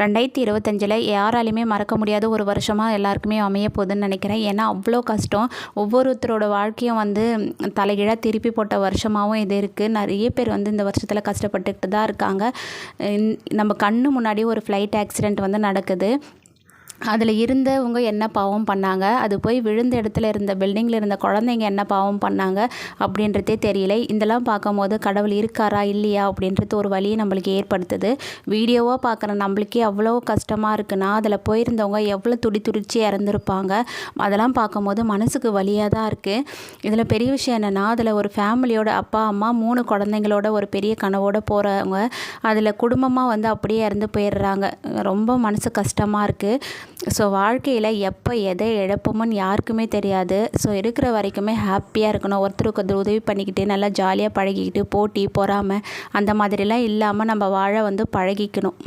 ரெண்டாயிரத்தி இருபத்தஞ்சில் யாராலையுமே மறக்க முடியாத ஒரு வருஷமாக எல்லாருக்குமே அமைய போகுதுன்னு நினைக்கிறேன். ஏன்னா அவ்வளோ கஷ்டம். ஒவ்வொருத்தரோட வாழ்க்கையும் வந்து தலைகீழாக திருப்பி போட்ட வருஷமாகவும் இது இருக்குது நிறைய பேர் வந்து இந்த வருஷத்தில் கஷ்டப்பட்டுக்கிட்டு தான் இருக்காங்க. நம்ம கண்ணு முன்னாடி ஒரு ஃப்ளைட் ஆக்சிடெண்ட் வந்து நடக்குது. அதில் இருந்தவங்க என்ன பாவம் பண்ணாங்க? அது போய் விழுந்த இடத்துல இருந்த பில்டிங்கில் இருந்த குழந்தைங்க என்ன பாவம் பண்ணாங்க அப்படின்றதே தெரியல. இதெல்லாம் பார்க்கும்போது கடவுள் இருக்காரா இல்லையா அப்படின்றது ஒரு வழியை நம்மளுக்கு ஏற்படுத்துது. வீடியோவாக பார்க்குற நம்மளுக்கே அவ்வளோ கஷ்டமாக இருக்குன்னா அதில் போயிருந்தவங்க எவ்வளோ துடி துடிச்சு இறந்துருப்பாங்க. அதெல்லாம் பார்க்கும்போது மனசுக்கு வழியாக தான் இருக்குது இதில் பெரிய விஷயம் என்னென்னா அதில் ஒரு ஃபேமிலியோட அப்பா அம்மா மூணு குழந்தைங்களோட ஒரு பெரிய கனவோடு போகிறவங்க அதில் குடும்பமாக வந்து அப்படியே இறந்து போயிடுறாங்க. ரொம்ப மனசு கஷ்டமாக இருக்குது ஸோ வாழ்க்கையில் எப்போ எதை இழப்போமோன்னு யாருக்குமே தெரியாது. ஸோ இருக்கிற வரைக்குமே ஹாப்பியாக இருக்கணும். ஒருத்தருக்கு ஒருத்தர் உதவி பண்ணிக்கிட்டு நல்லா ஜாலியாக பழகிக்கிட்டு போட்டி பொறாமல் அந்த மாதிரிலாம் இல்லாமல் நம்ம வாழ வந்து பழகிக்கணும்.